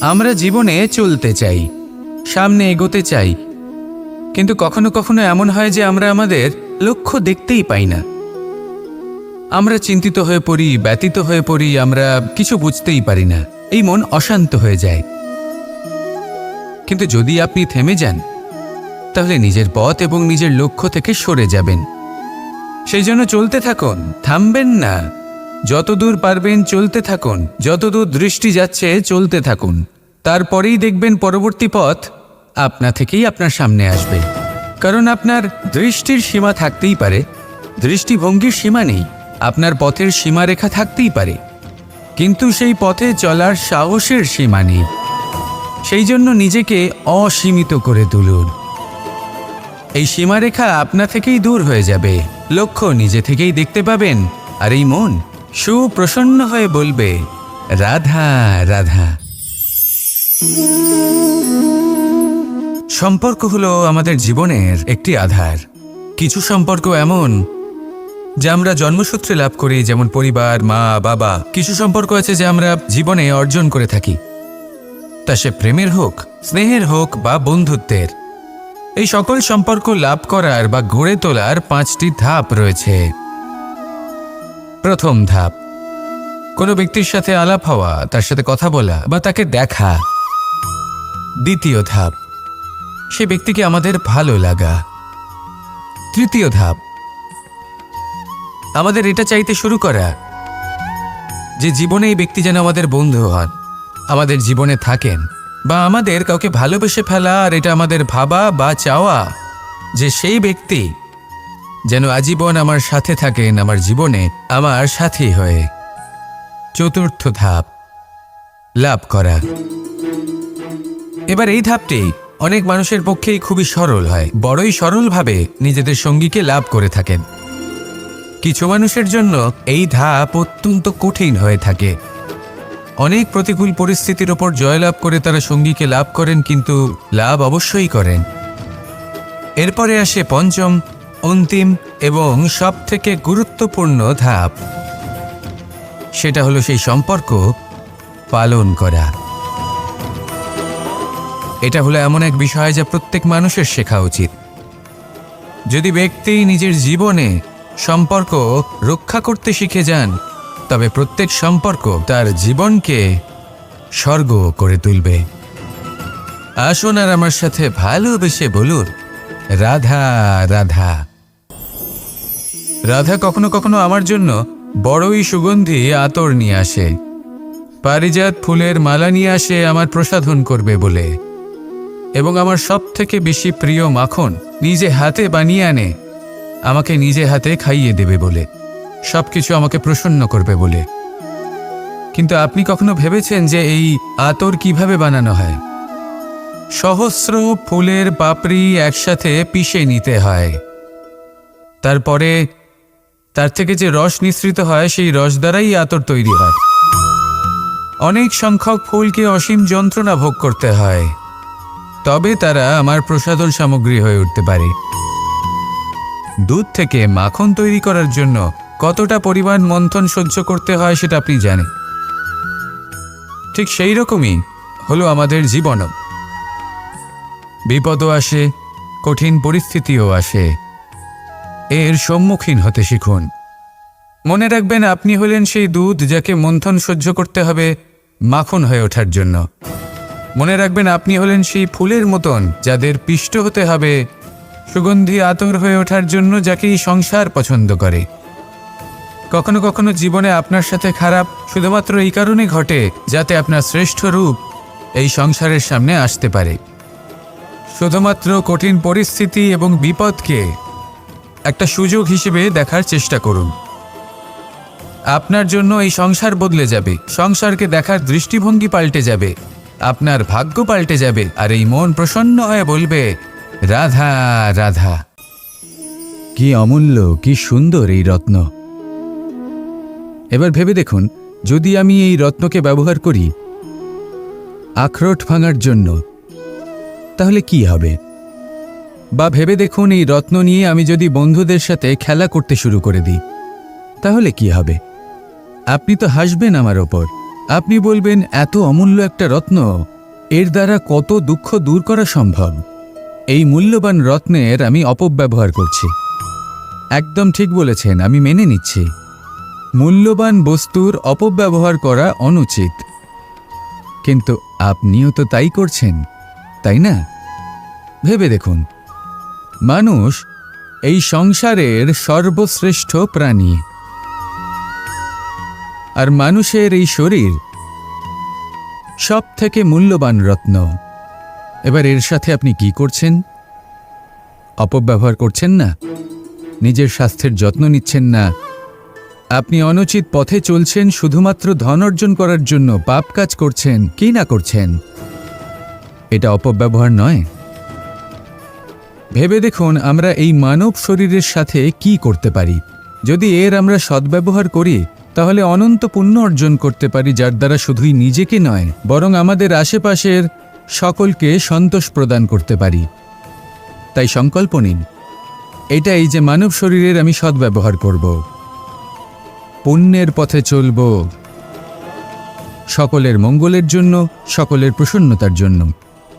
আমরা জীবনে চলতে চাই, সামনে এগোতে চাই। কিন্তু কখনো কখনো এমন হয় যে আমরা আমাদের লক্ষ্য দেখতেই পাই না। আমরা চিন্তিত হয়ে পড়ি ব্যতীত হয়ে পড়ি, আমরা কিছু বুঝতেই পারি না। এই মন অশান্ত হয়ে যায়। কিন্তু যদি আপনি থেমে যান, তাহলে নিজের পথ এবং নিজের লক্ষ্য থেকে সরে যাবেন। সেই জন্য চলতে থাকুন, থামবেন না। যতদূর পারবেন চলতে থাকুন, যতদূর দৃষ্টি যাচ্ছে চলতে থাকুন। তারপরেই দেখবেন পরবর্তী পথ আপনা থেকেই আপনার সামনে আসবে। কারণ আপনার দৃষ্টির সীমা থাকতেই পারে, দৃষ্টিভঙ্গির সীমা নেই, আপনার পথের সীমারেখা থাকতেই পারে। কিন্তু সেই পথে চলার সাহসের সীমা নেই। সেই জন্য নিজেকে অসীমিত করে তুলুন। এই সীমারেখা আপনা থেকেই দূর হয়ে যাবে। লক্ষ্য নিজে থেকেই দেখতে পাবেন, আর এই মন সুপ্রসন্ন হয়ে বলবে, রাধা রাধা। সম্পর্ক হলো আমাদের জীবনের একটি আধার। কিছু সম্পর্ক এমন, যা আমরা জন্মসূত্রে লাভ করি, যেমন পরিবার, মা, বাবা। কিছু সম্পর্ক আছে যা আমরা জীবনে অর্জন করে থাকি। তা সে প্রেমের হোক, স্নেহের হোক বা বন্ধুত্বের। এই সকল সম্পর্ক লাভ করার বা গড়ে তোলার পাঁচটি ধাপ রয়েছে। প্রথম ধাপ। কোনো ব্যক্তির সাথে আলাপ হওয়া, তার সাথে কথা বলা বা তাকে দেখা। দ্বিতীয় ধাপ। সে ব্যক্তিকে আমাদের ভালো লাগা। তৃতীয় ধাপ। আমাদের এটা চাইতে শুরু করা। যে জীবনে এই ব্যক্তি যেন আমাদের বন্ধু হন, আমাদের জীবনে থাকেন বা আমাদের কাউকে ভালোবেসে ফেলা আর এটা আমাদের ভাবা বা চাওয়া যে সেই ব্যক্তি যেন আজীবন আমার সাথে থাকেন, আমার জীবনে আমার সাথী হয়ে। চতুর্থ ধাপ, লাভ করা। এবার এই ধাপটি অনেক মানুষের পক্ষেই খুবই সরল হয়। বড়ই সরলভাবে নিজেদের সঙ্গীকে লাভ করে থাকেন। কিছু মানুষের জন্য এই ধাপ অত্যন্ত কঠিন হয়ে থাকে। অনেক প্রতিকূল পরিস্থিতির ওপর জয়লাভ করে তারা সঙ্গীকে লাভ করেন, কিন্তু লাভ অবশ্যই করেন। এরপরে আসে পঞ্চম অন্তিম এবং সবথেকে গুরুত্বপূর্ণ ধাপ। সেটা হলো সেই সম্পর্ক পালন করা। এটা হলো এমন এক বিষয় যা প্রত্যেক মানুষের শেখা উচিত। যদি ব্যক্তি নিজের জীবনে সম্পর্ক রক্ষা করতে শিখে যান, তবে প্রত্যেক সম্পর্ক তার জীবনকে স্বর্গ করে তুলবে। আসুন আর আমার সাথে ভালোবেসে বলুন, রাধা রাধা। রাধা কখনো কখনো আমার জন্য বড়ই সুগন্ধি আতর নিয়ে আসে। পারিজাত ফুলের মালা নিয়ে আসে আমার প্রসাধন করবে বলে। এবং আমার সব থেকে বেশি প্রিয় মাখন নিজে হাতে বানিয়ে আনে, আমাকে নিজে হাতে খাইয়ে দেবে বলে। সব কিছু আমাকে প্রসন্ন করবে বলে। কিন্তু আপনি কখনো ভেবেছেন যে এই আতর কীভাবে বানানো হয়? সহস্র ফুলের পাপড়ি একসাথে পিষে নিতে হয়। তারপরে তার থেকে যে রস নিঃসৃত হয়, সেই রস দ্বারাই আতর তৈরি হয়। অনেক সংখ্যক ফুলকে অসীম যন্ত্রণা ভোগ করতে হয়। তবে তারা আমার প্রসাধন সামগ্রী হয়ে উঠতে পারে। দুধ থেকে মাখন তৈরি করার জন্য কতটা পরিমাণ মন্থন সহ্য করতে হয়, সেটা আপনি জানেন। ঠিক সেই রকমই হলো আমাদের জীবনও। বিপদও আসে, কঠিন পরিস্থিতিও আসে। এর সম্মুখীন হতে শিখুন। মনে রাখবেন, আপনি হলেন সেই দুধ যাকে মন্থন সহ্য করতে হবে মাখন হয়ে ওঠার জন্য। মনে রাখবেন, আপনি হলেন সেই ফুলের মতন যাদের পিষ্ট হতে হবে, সুগন্ধি আতর হয়ে ওঠার জন্য যাকে সংসার পছন্দ করে। কখনো কখনো জীবনে আপনার সাথে খারাপ শুধুমাত্র এই কারণে ঘটে যাতে আপনার শ্রেষ্ঠ রূপ এই সংসারের সামনে আসতে পারে। শুধুমাত্র কঠিন পরিস্থিতি এবং বিপদকে একটা সুযোগ হিসেবে দেখার চেষ্টা করুন। আপনার জন্য এই সংসার বদলে যাবে। সংসারকে দেখার দৃষ্টিভঙ্গি পাল্টে যাবে। আপনার ভাগ্য পাল্টে যাবে। আর এই মন প্রসন্ন হয়ে বলবে, রাধা রাধা। কি অমূল্য, কি সুন্দর এই রত্ন। এবার ভেবে দেখুন, যদি আমি এই রত্নকে ব্যবহার করি, আখরোট ভাঙার জন্য, তাহলে কি হবে? বা ভেবে দেখুন এই রত্ন নিয়ে আমি যদি বন্ধুদের সাথে খেলা করতে শুরু করে দিই, তাহলে কি হবে? আপনি তো হাসবেন আমার ওপর। আপনি বলবেন, এত অমূল্য একটা রত্ন, এর দ্বারা কত দুঃখ দূর করা সম্ভব? এই মূল্যবান রত্নের আমি অপব্যবহার করছি। একদম ঠিক বলেছেন, আমি মেনে নিচ্ছি। মূল্যবান বস্তুর অপব্যবহার করা অনুচিত। কিন্তু আপনিও তো তাই করছেন, তাই না? ভেবে দেখুন। মানুষ এই সংসারের সর্বশ্রেষ্ঠ প্রাণী। আর মানুষের এই শরীর সব থেকে মূল্যবান রত্ন। এবার এর সাথে আপনি কি করছেন? অপব্যবহার করছেন না? নিজের স্বাস্থ্যের যত্ন নিচ্ছেন না? আপনি অনুচিত পথে চলছেন, শুধুমাত্র ধন অর্জন করার জন্য পাপ কাজ করছেন, কি না করছেন? এটা অপব্যবহার নয়। ভেবে দেখুন আমরা এই মানব শরীরের সাথে কি করতে পারি। যদি এর আমরা সদ্ব্যবহার করি, তাহলে অনন্ত পুণ্য অর্জন করতে পারি যার দ্বারা শুধুই নিজেকে নয়, বরং আমাদের আশেপাশের সকলকে সন্তোষ প্রদান করতে পারি। তাই সংকল্প নিন। এটাই যে মানব শরীরের আমি সদ্ব্যবহার করব। পুণ্যের পথে চলব। সকলের মঙ্গলের জন্য, সকলের প্রসন্নতার জন্য।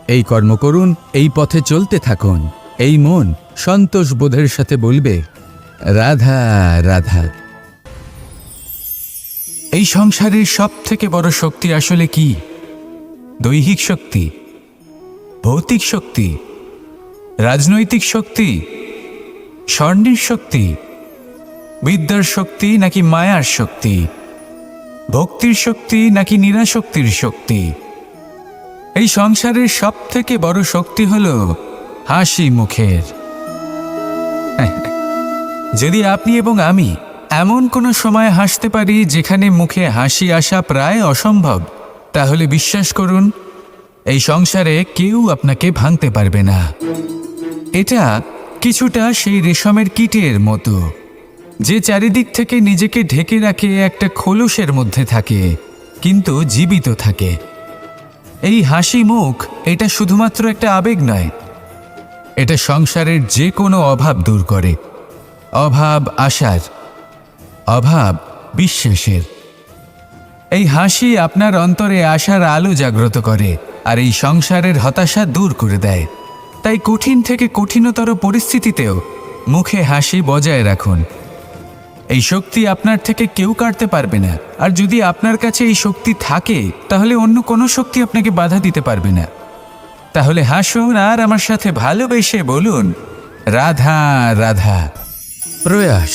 এই কর্ম করুন, এই পথে চলতে থাকুন। এই মন সন্তোষ বোধের সাথে বলবে, রাধা রাধা। এই সংসারের সব থেকে বড় শক্তি আসলে কি? দৈহিক শক্তি? ভৌতিক শক্তি? রাজনৈতিক শক্তি? স্বর্ণের শক্তি? বিদ্যার শক্তি নাকি মায়ার শক্তি? ভক্তির শক্তি নাকি নিরাশক্তির শক্তি? এই সংসারের সব থেকে বড় শক্তি হল হাসি মুখের। যদি আপনি এবং আমি এমন কোনো সময় হাসতে পারি যেখানে মুখে হাসি আসা প্রায় অসম্ভব, তাহলে বিশ্বাস করুন, এই সংসারে কেউ আপনাকে ভাঙতে পারবে না। এটা কিছুটা সেই রেশমের কীটের মতো, যে চারিদিক থেকে নিজেকে ঢেকে রাখে একটা খোলসের মধ্যে থাকে, কিন্তু জীবিত থাকে। এই হাসি মুখ এটা শুধুমাত্র একটা আবেগ নয় এটা সংসারের যে কোনো অভাব দূর করে। অভাব আশার, অভাব বিশ্বাসের। এই হাসি আপনার অন্তরে আশার আলো জাগ্রত করে আর এই সংসারের হতাশা দূর করে দেয়। তাই কঠিন থেকে কঠিনতর পরিস্থিতিতেও মুখে হাসি বজায় রাখুন। এই শক্তি আপনার থেকে কেউ কাটতে পারবে না। আর যদি আপনার কাছে এই শক্তি থাকে, তাহলে অন্য কোনো শক্তি আপনাকে বাধা দিতে পারবে না। তাহলে হাসুন আর আমার সাথে ভালোবেসে বলুন, রাধা রাধা। প্রয়াস,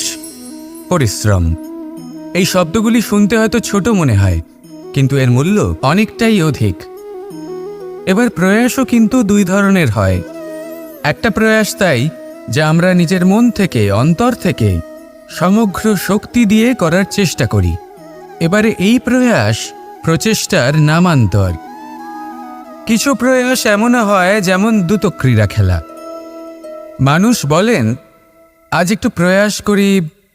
পরিশ্রম, এই শব্দগুলি শুনতে হয়তো ছোট মনে হয়, কিন্তু এর মূল্য অনেকটাই অধিক। এবার প্রয়াসও কিন্তু দুই ধরনের হয়। একটা প্রয়াস তাই, যা আমরা নিজের মন থেকে, অন্তর থেকে সমগ্র শক্তি দিয়ে করার চেষ্টা করি। এবারে এই প্রয়াস প্রচেষ্টার নামান্তর। কিছু প্রয়াস এমনও হয় যেমন দ্রুত ক্রীড়া খেলা। মানুষ বলেন, আজ একটু প্রয়াস করি,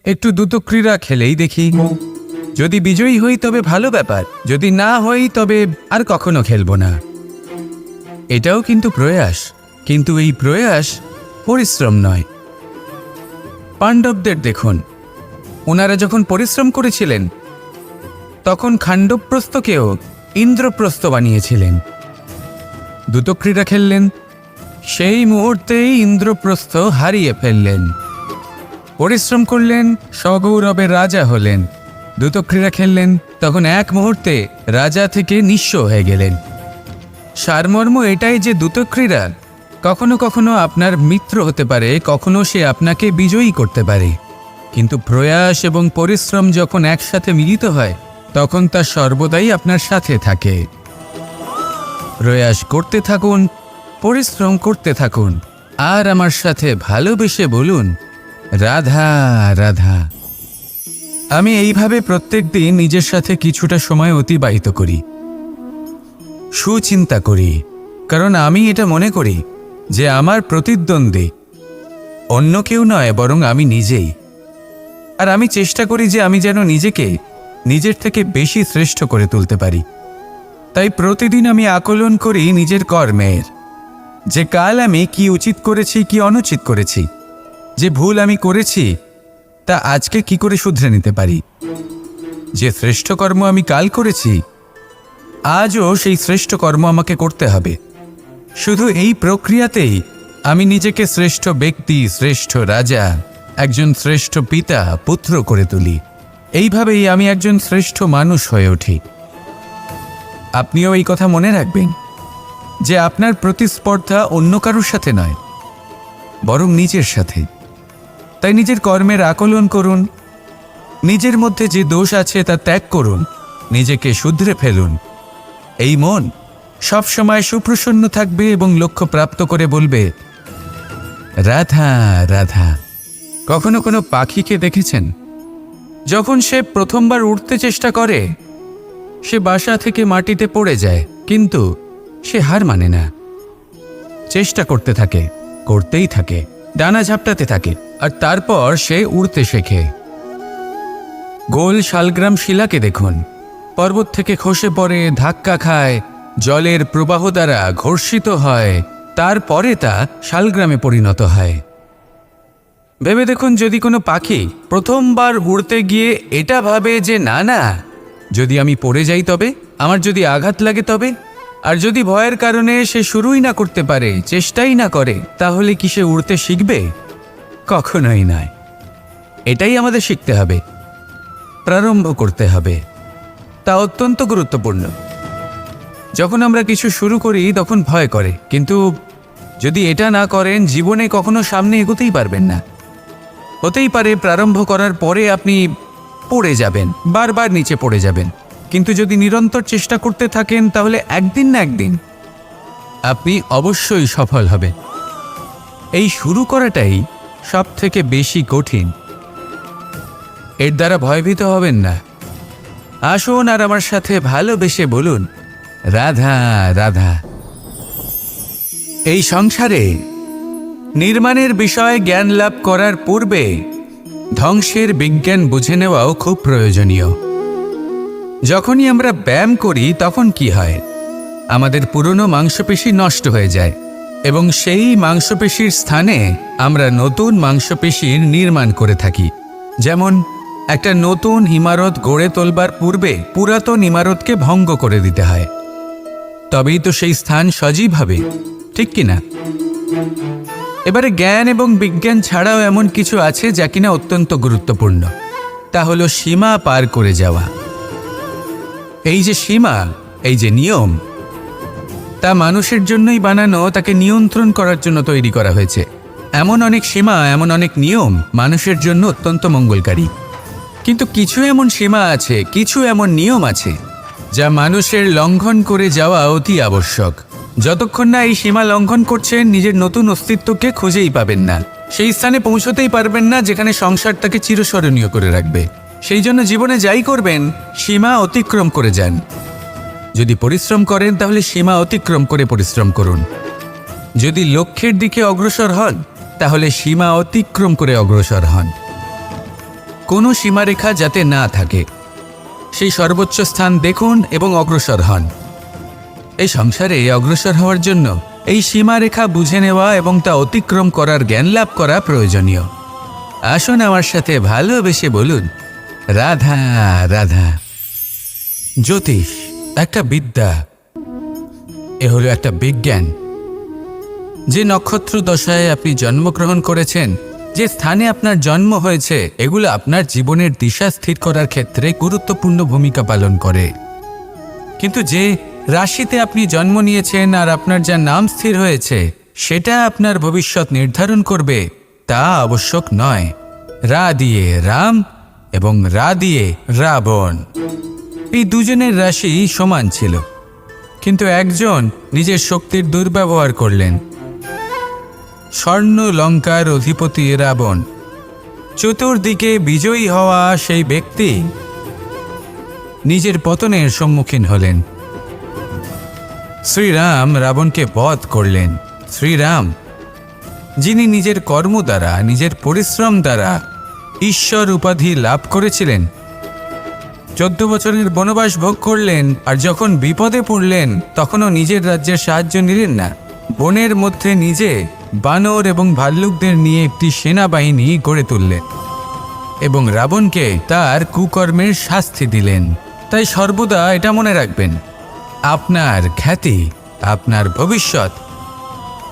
একটু দ্রুত ক্রীড়া খেলেই দেখি। যদি বিজয়ী হই তবে ভালো ব্যাপার, যদি না হই তবে আর কখনো খেলব না। এটাও কিন্তু প্রয়াস, কিন্তু এই প্রয়াস পরিশ্রম নয়। পাণ্ডবদের দেখুন, ওনারা যখন পরিশ্রম করেছিলেন, তখন খাণ্ডবপ্রস্থকেও ইন্দ্রপ্রস্থ বানিয়েছিলেন। দ্রুত ক্রীড়া খেললেন। সেই মুহূর্তেই ইন্দ্রপ্রস্থ হারিয়ে ফেললেন। পরিশ্রম করলেন সগৌরবে রাজা হলেন। দ্রুত ক্রীড়া খেললেন, তখন এক মুহূর্তে রাজা থেকে নিঃস্ব হয়ে গেলেন। সারমর্ম এটাই যে দ্রুত ক্রীড়া, কখনো কখনো আপনার মিত্র হতে পারে, কখনো সে আপনাকে বিজয়ী করতে পারে। কিন্তু প্রয়াস এবং পরিশ্রম যখন একসাথে মিলিত হয়, তখন তা সর্বদাই আপনার সাথে থাকে। প্রয়াস করতে থাকুন, পরিশ্রম করতে থাকুন, আর আমার সাথে ভালোবেসে বলুন, রাধা রাধা। আমি এইভাবে প্রত্যেক দিন নিজের সাথে কিছুটা সময় অতিবাহিত করি, সুচিন্তা করি, কারণ আমি এটা মনে করি যে আমার প্রতিদ্বন্দ্বী অন্য কেউ নয়, বরং আমি নিজেই। আর আমি চেষ্টা করি যে আমি যেন নিজেকে নিজের থেকে বেশি শ্রেষ্ঠ করে তুলতে পারি। তাই প্রতিদিন আমি আকলন করি নিজের কর্মের। যে কাল আমি কি উচিত করেছি, কি অনুচিত করেছি, যে ভুল আমি করেছি, তা আজকে কি করে শুধরে নিতে পারি? যে শ্রেষ্ঠ কর্ম আমি কাল করেছি, আজও সেই শ্রেষ্ঠ কর্ম আমাকে করতে হবে। শুধু এই প্রক্রিয়াতেই আমি নিজেকে শ্রেষ্ঠ ব্যক্তি, শ্রেষ্ঠ রাজা, একজন শ্রেষ্ঠ পিতা, পুত্র করে তুলি। এইভাবেই আমি একজন শ্রেষ্ঠ মানুষ হয়ে উঠি। আপনিও এই কথা মনে রাখবেন যে আপনার প্রতিস্পর্ধা অন্য কারোর সাথে নয়, বরং নিজের সাথে। তাই নিজের কর্মের আকলন করুন, নিজের মধ্যে যে দোষ আছে তা ত্যাগ করুন, নিজেকে শুধরে ফেলুন। এই মন সবসময় সুপ্রসন্ন থাকবে এবং লক্ষ্য প্রাপ্ত করে বলবে, রাধা রাধা, কখনো কোনো পাখিকে দেখেছেন? যখন সে প্রথমবার উঠতে চেষ্টা করে সে বাসা থেকে মাটিতে পড়ে যায়, কিন্তু সে হার মানে না। চেষ্টা করতে থাকে, করতেই থাকে, ডানা ঝাপটাতে থাকে, আর তারপর সে উড়তে শেখে। গোল শালগ্রাম শিলাকে দেখুন। পর্বত থেকে খসে পড়ে, ধাক্কা খায়, জলের প্রবাহ দ্বারা ঘর্ষিত হয়, তারপরে তা শালগ্রামে পরিণত হয়। ভেবে দেখুন যদি কোনো পাখি প্রথমবার উড়তে গিয়ে এটা ভাবে যে, না না যদি আমি পড়ে যাই তবে, আমার যদি আঘাত লাগে তবে, আর যদি ভয়ের কারণে সে শুরুই না করতে পারে, চেষ্টাই না করে, তাহলে কি সে উড়তে শিখবে? কখনোই নয় এটাই আমাদের শিখতে হবে। প্রারম্ভ করতে হবে। তা অত্যন্ত গুরুত্বপূর্ণ। যখন আমরা কিছু শুরু করি, তখন ভয় করে, কিন্তু যদি এটা না করেন, জীবনে কখনো সামনে এগোতেই পারবেন না। হতেই পারে, প্রারম্ভ করার পরে আপনি পড়ে যাবেন, বারবার নিচে পড়ে যাবেন। কিন্তু যদি নিরন্তর চেষ্টা করতে থাকেন, তাহলে একদিন না একদিন আপনি অবশ্যই সফল হবেন। এই শুরু করাটাই সব থেকে বেশি কঠিন। এর দ্বারা ভয়ভীত হবেন না। আসুন আর আমার সাথে ভালোবেসে বলুন, রাধা রাধা। এই সংসারে নির্মাণের বিষয়ে জ্ঞান লাভ করার পূর্বে ধ্বংসের বিজ্ঞান বুঝে নেওয়াও খুব প্রয়োজনীয়। যখনই আমরা ব্যায়াম করি, তখন কি হয়? আমাদের পুরনো মাংসপেশি নষ্ট হয়ে যায় এবং সেই মাংসপেশির স্থানে আমরা নতুন মাংসপেশির নির্মাণ করে থাকি। যেমন, একটা নতুন ইমারত গড়ে তোলবার পূর্বে পুরাতন ইমারতকে ভঙ্গ করে দিতে হয়। তবেই তো সেই স্থান সজীব হবে, ঠিক কিনা এবারে জ্ঞান এবং বিজ্ঞান ছাড়াও এমন কিছু আছে যা কিনা অত্যন্ত গুরুত্বপূর্ণ। তা হলো সীমা পার করে যাওয়া। এই যে সীমা, এই যে নিয়ম, তা মানুষের জন্যই বানানো, তাকে নিয়ন্ত্রণ করার জন্য তৈরি করা হয়েছে। এমন অনেক সীমা, এমন অনেক নিয়ম মানুষের জন্য অত্যন্ত মঙ্গলকারী। কিন্তু কিছু এমন সীমা আছে, কিছু এমন নিয়ম আছে, যা মানুষের লঙ্ঘন করে যাওয়া অতি আবশ্যক। যতক্ষণ না এই সীমা লঙ্ঘন করছেন নিজের নতুন অস্তিত্বকে খুঁজেই পাবেন না। সেই স্থানে পৌঁছতেই পারবেন না যেখানে সংসার তাকে চিরস্মরণীয় করে রাখবে। সেই জন্য জীবনে যাই করবেন, সীমা অতিক্রম করে যান। যদি পরিশ্রম করেন, তাহলে সীমা অতিক্রম করে পরিশ্রম করুন। যদি লক্ষ্যের দিকে অগ্রসর হন, তাহলে সীমা অতিক্রম করে অগ্রসর হন। কোনো সীমারেখা যাতে না থাকে। সেই সর্বোচ্চ স্থান দেখুন এবং অগ্রসর হন। এই সংসারে অগ্রসর হওয়ার জন্য এই সীমারেখা বুঝে নেওয়া এবং তা অতিক্রম করার জ্ঞান লাভ করা প্রয়োজনীয়। আসুন আমার সাথে ভালোবেসে বলুন, রাধা রাধা। জ্যোতিষ, একটা বিদ্যা, এ হলো একটা বিজ্ঞান। যে নক্ষত্র দশায় আপনি জন্মগ্রহণ করেছেন, যে স্থানে আপনার জন্ম হয়েছে, এগুলো আপনার জীবনের দিশা স্থির করার ক্ষেত্রে গুরুত্বপূর্ণ ভূমিকা পালন করে। কিন্তু যে রাশিতে আপনি জন্ম নিয়েছেন আর আপনার যা নাম স্থির হয়েছে, সেটা আপনার ভবিষ্যৎ নির্ধারণ করবে, তা আবশ্যক নয়। রা দিয়ে রাম এবং রা দিয়ে রাবণ। এই দুজনের রাশি সমান ছিল, কিন্তু একজন নিজের শক্তির দুর্ব্যবহার করলেন। স্বর্ণ লঙ্কার অধিপতি রাবণ। চতুর্দিকে বিজয়ী হওয়া সেই ব্যক্তি নিজের পতনের সম্মুখীন হলেন। শ্রীরাম রাবণকে বধ করলেন। শ্রীরাম, যিনি নিজের কর্ম দ্বারা, নিজের পরিশ্রম দ্বারা ঈশ্বর উপাধি লাভ করেছিলেন, চোদ্দ বছরের বনবাস ভোগ করলেন আর যখন বিপদে পড়লেন, তখনও নিজের রাজ্যের সাহায্য নিলেন না। বনের মধ্যে নিজে বানর এবং ভাল্লুকদের নিয়ে একটি সেনাবাহিনী গড়ে তুললেন এবং রাবণকে তার কুকর্মের শাস্তি দিলেন। তাই সর্বদা এটা মনে রাখবেন আপনার খ্যাতি, আপনার ভবিষ্যৎ,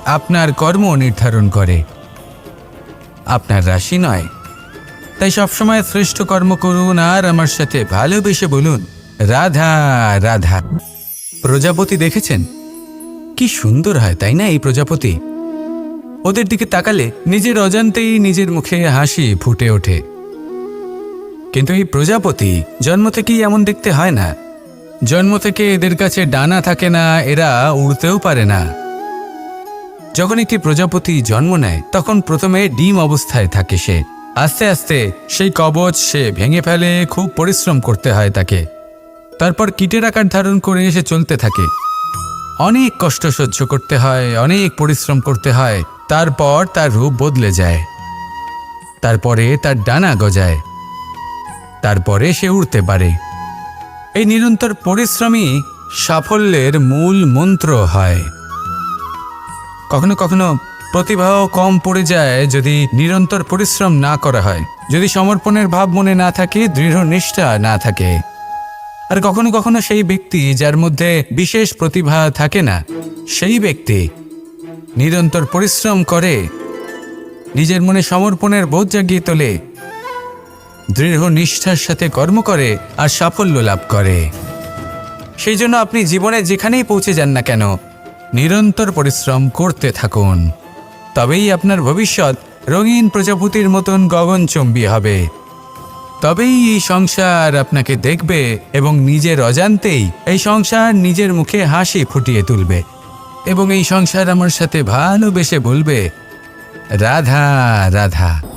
আপনার কর্ম নির্ধারণ করে। আপনার রাশি নয়। তাই সবসময় শ্রেষ্ঠ কর্ম করুন আর আমার সাথে ভালোবেসে বলুন, রাধা রাধা। প্রজাপতি দেখেছেন? কি সুন্দর হয়, তাই না এই প্রজাপতি? ওদের দিকে তাকালে নিজের অজান্তেই নিজের মুখে হাসি ফুটে ওঠে। কিন্তু এই প্রজাপতি জন্ম থেকেই এমন দেখতে হয় না। জন্ম থেকে এদের কাছে ডানা থাকে না, এরা উড়তেও পারে না। যখন একটি প্রজাপতি জন্ম নেয়, তখন প্রথমে ডিম অবস্থায় থাকে সে। আস্তে আস্তে সেই কবচ সে ভেঙে ফেলে, খুব পরিশ্রম করতে হয় তাকে। তারপর কীটের আকার ধারণ করে এসে চলতে থাকে। অনেক কষ্ট সহ্য করতে হয়, অনেক পরিশ্রম করতে হয়, তারপর তার রূপ বদলে যায়। তারপরে তার ডানা গজায়। তারপরে সে উড়তে পারে। এই নিরন্তর পরিশ্রমই সাফল্যের মূল মন্ত্র হয়। কখনো কখনো প্রতিভাও কম পড়ে যায় যদি নিরন্তর পরিশ্রম না করা হয়। যদি সমর্পণের ভাব মনে না থাকে, দৃঢ় নিষ্ঠা না থাকে। আর কখনো কখনো সেই ব্যক্তি যার মধ্যে বিশেষ প্রতিভা থাকে না, সেই ব্যক্তি নিরন্তর পরিশ্রম করে, নিজের মনে সমর্পণের বোধ জাগিয়ে তোলে। দৃঢ় নিষ্ঠার সাথে কর্ম করে আর সাফল্য লাভ করে। সেই জন্য আপনি জীবনে যেখানেই পৌঁছে যান না কেন, নিরন্তর পরিশ্রম করতে থাকুন। তবেই আপনার ভবিষ্যৎ রঙিন প্রজাপতির মতন গগনচম্বী হবে। তবেই এই সংসার আপনাকে দেখবে এবং নিজের অজান্তেই এই সংসার নিজের মুখে হাসি ফুটিয়ে তুলবে এবং এই সংসার আমার সাথে ভালোবেসে বলবে, রাধা রাধা।